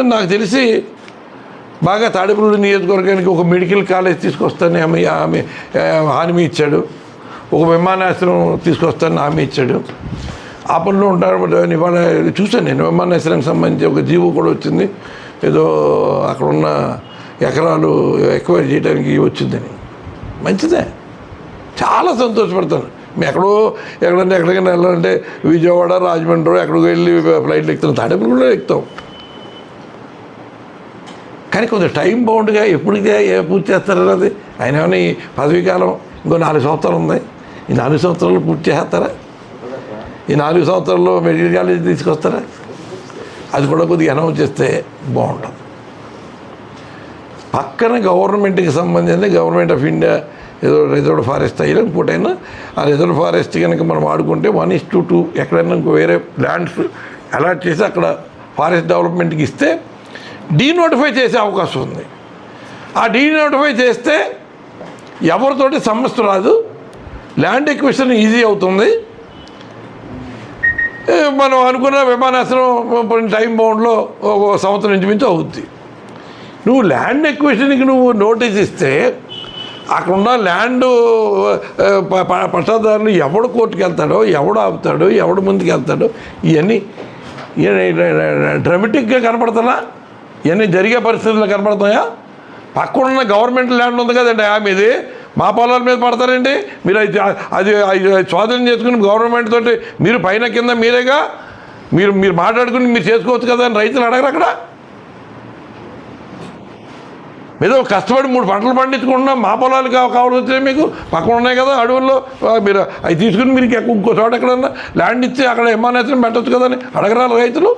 నాకు తెలిసి బాగా తాడిపల్లి నియోజకవర్గానికి ఒక మెడికల్ కాలేజ్ తీసుకొస్తానని ఆమె ఆమె హామీ ఇచ్చాడు. ఒక విమానాశ్రయం తీసుకొస్తానని హామీ ఇచ్చాడు. ఆ పనిలో ఉంటారు ఇవాళ చూశాను నేను. విమానాశ్రయానికి సంబంధించి ఒక జీవో కూడా వచ్చింది. ఏదో అక్కడ ఉన్న ఎకరాలు ఎక్వైర్ చేయడానికి వచ్చిందని. మంచిదే. చాలా సంతోషపడతాను. మేము ఎక్కడో ఎక్కడన్నా ఎక్కడికైనా వెళ్ళాలంటే విజయవాడ రాజమండ్రి ఎక్కడికి వెళ్ళి ఫ్లైట్లు ఎక్కుతాం. తాడేపల్లి కూడా ఎక్కుతాం. కానీ కొంచెం టైం బౌండ్గా ఎప్పటికే ఏ పూర్తి చేస్తారో అది ఆయన ఏమైనా పదవీ కాలం ఇంకో నాలుగు సంవత్సరాలు ఉంది ఈ నాలుగు సంవత్సరాలు పూర్తి చేస్తారా? ఈ నాలుగు సంవత్సరాల్లో మెడికల్ కాలేజ్ తీసుకొస్తారా? అది కూడా కొద్దిగా అనౌన్స్ చేస్తే బాగుంటుంది. పక్కన గవర్నమెంట్కి సంబంధించి గవర్నమెంట్ ఆఫ్ ఇండియా ఏదో రిజర్వ్ ఫారెస్ట్ అయ్యి ఇంకోటైనా ఆ రిజర్వ్ ఫారెస్ట్ కనుక మనం ఆడుకుంటే వన్ ఇస్ టు టూ ఎక్కడైనా ఇంకో వేరే ల్యాండ్స్ అలాట్ చేసి అక్కడ ఫారెస్ట్ డెవలప్మెంట్కి ఇస్తే డీనోటిఫై చేసే అవకాశం ఉంది ఆ డీనోటిఫై చేస్తే ఎవరితోటి సమస్య రాదు ల్యాండ్ ఎక్విషన్ ఈజీ అవుతుంది మనం అనుకున్న విమానాశ్రయం టైం బౌండ్లో ఒక సంవత్సరం నుంచి మించి అవుద్ది నువ్వు ల్యాండ్ ఎక్విషన్కి నువ్వు నోటీస్ ఇస్తే అక్కడ ఉన్న ల్యాండ్ ప- ప- పట్టాదారులు ఎవడు కోర్టుకు వెళ్తాడో ఎవడు ఆపుతాడో ఎవడు ముందుకు వెళ్తాడో ఇవన్నీ డ్రమటిక్గా కనపడుతున్నా ఇవన్నీ జరిగే పరిస్థితుల్లో కనబడుతున్నాయా? పక్కనున్న గవర్నమెంట్ ల్యాండ్ ఉంది కదండి ఆ మీది. మా పొలాల మీద పడతారండి మీరు అది అది స్వాధీనం చేసుకుని గవర్నమెంట్ తోటి మీరు పైన కింద మీరేగా? మీరు మీరు మాట్లాడుకుని మీరు చేసుకోవచ్చు కదా అని రైతులు అడగరు అక్కడ? ఏదో కష్టపడి మూడు పంటలు పండించుకుంటున్నాం. మా పొలాలు కావాల్సి మీకు. పక్కన ఉన్నాయి కదా అడవుల్లో. మీరు అవి తీసుకుని మీరు ఇంకో చోట ఎక్కడన్నా ల్యాండ్ ఇచ్చి అక్కడ విమానాశ్రయం పెట్టచ్చు కదా అని రైతులు?